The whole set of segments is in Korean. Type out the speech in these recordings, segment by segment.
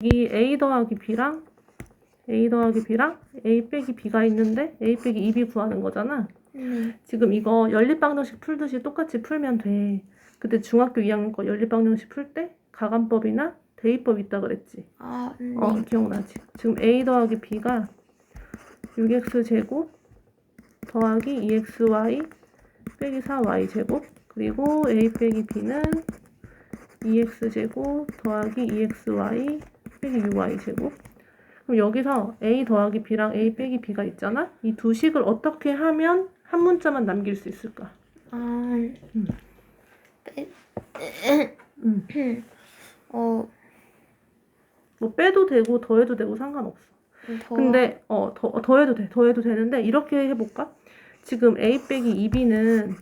이 a 더하기 b랑 a 더하기 b랑 a 빼기 b가 있는데 a 빼기 2b 구하는 거잖아. 네. 지금 이거 연립방정식 풀듯이 똑같이 풀면 돼. 그때 중학교 2학년 거 연립방정식 풀 때 가간법이나 대입법 있다 그랬지. 아, 네. 어, 기억나지? 지금 a 더하기 b가 6x 제곱 더하기 2xy 빼기 4y 제곱 그리고 a 빼기 b는 2x 제곱 더하기 2xy 빼기 6y 제곱 그럼 여기서 a 더하기 b랑 a 빼기 b가 있잖아? 이 두 식을 어떻게 하면 한 문자만 남길 수 있을까? 아, 빼, 음. 어, 뭐 빼도 되고 더해도 되고 상관없어. 더, 근데 어 더, 더해도 돼 더해도 되는데 이렇게 해볼까? 지금 a 빼기 2b는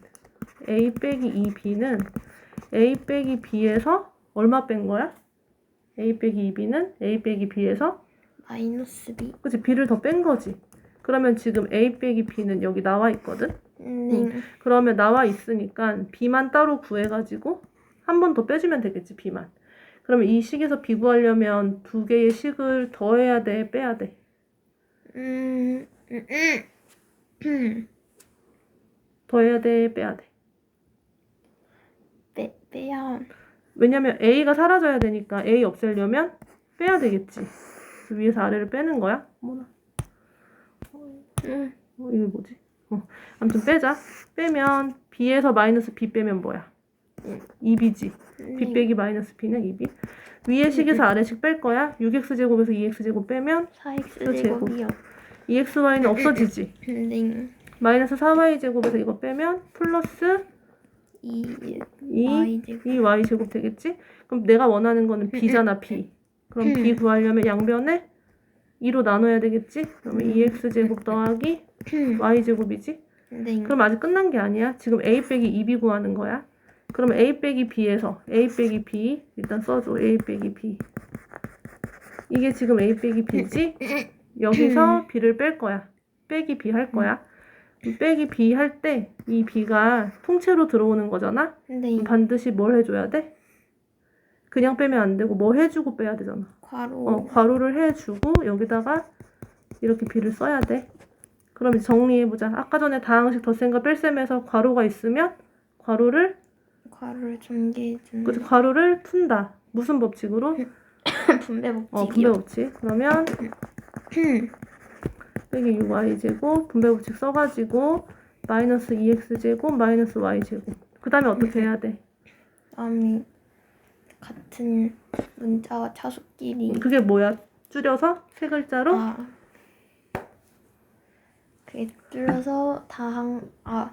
a 빼기 2b는 a 빼기 b에서 얼마 뺀 거야? A 빼기 2b는 a 빼기 b에서 마이너스 B. 그치 b를 더 뺀 거지. 그러면 지금 a 빼기 b는 여기 나와 있거든. 네. 그러면 나와 있으니까 b만 따로 구해가지고 한 번 더 빼주면 되겠지 b만. 그러면 이 식에서 b 구하려면 두 개의 식을 더해야 돼 빼야 돼. 음, 음, 음. 음. 더해야 돼 빼야 돼. 빼, 빼야. 왜냐면 A가 사라져야 되니까 A 없애려면 빼야 되겠지. 위에서 아래를 빼는 거야. 뭐나. 음, 어, 이게 뭐지? 어, 아무튼 빼자. 빼면 B에서 마이너스 B 빼면 뭐야? 2B지. B 네. 빼기 마이너스 B는 2B. 위에 식에서 아래 식 뺄 거야. 6X제곱에서 2X제곱 빼면 4x 제곱. 제곱이요. 2XY는 없어지지. 네. 마이너스 4Y제곱에서 이거 빼면 플러스 2 2 y 제곱. 2Y 제곱 되겠지? 그럼 내가 원하는 거는 B잖아, B. 그럼 B 구하려면 양변에 2로 나눠야 되겠지? 그러면 2X제곱 더하기 Y제곱이지? 네. 그럼 아직 끝난 게 아니야. 지금 A 빼기 2B 구하는 거야. 그러면 A 빼기 B에서 A 빼기 B 일단 써줘. A 빼기 B. 이게 지금 A 빼기 B지? 여기서 B를 뺄 거야. 빼기 B 할 거야. 빼기 B 할 때 이 B가 통째로 들어오는 거잖아? 네. 그럼 반드시 뭘 해줘야 돼? 그냥 빼면 안 되고 뭐 해주고 빼야 되잖아. 괄호. 어, 괄호를 해주고 여기다가 이렇게 B를 써야 돼. 그럼 이제 정리해보자. 아까 전에 다항식 덧셈과 뺄셈에서 괄호가 있으면 괄호를 괄호를 전개해 주는 그 괄호를 푼다. 무슨 법칙으로? 분배 어, 분배 법칙이요. 법칙. 그러면 빼기 6y제곱 분배 법칙 써가지고 마이너스 2x제곱 마이너스 y제곱. 그 다음에 어떻게 해야 돼? 다음에 같은 문자와 차수끼리 그게 뭐야? 줄여서 세 글자로 아 그게 뚫려서 다항 아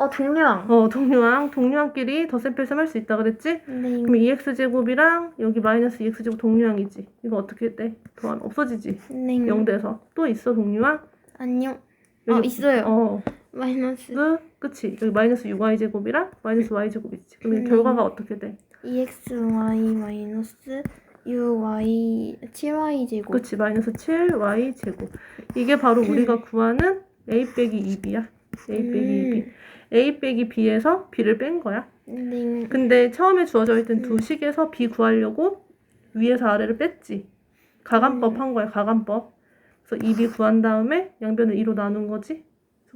어, 동료항. 어, 동료항, 동료항끼리 덧셈 뺄셈 할 수 있다 그랬지? 네. 그럼 2x제곱이랑 여기 마이너스 2x제곱 동료항이지. 이거 어떻게 돼? 더하면 없어지지. 네. 0돼서. 또 있어, 동료항? 안녕. 아, 여기- 있어요. 어, 마이너스 그, 그치. 여기 마이너스 6y제곱이랑 마이너스 y제곱 있지. 그럼 음. 결과가 어떻게 돼? 2xy 마이너스 6y 7y 제곱. 그치. 마이너스 7y제곱. 이게 바로 우리가 구하는 a 빼기 2b야. A 빼기 2b. a 빼기 b에서 b를 뺀 거야. 네. 근데 처음에 주어져 있던 음. 두 식에서 b 구하려고 위에서 아래를 뺐지. 가간법 음. 한 거야, 가간법. 그래서 2b 구한 다음에 양변을 2로 나눈 거지.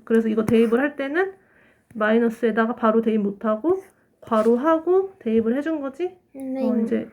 그래서 이거 대입을 할 때는 마이너스에다가 바로 대입 못하고 괄호하고 대입을 해준 거지. 네. 어, 이제